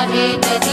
Hare Hare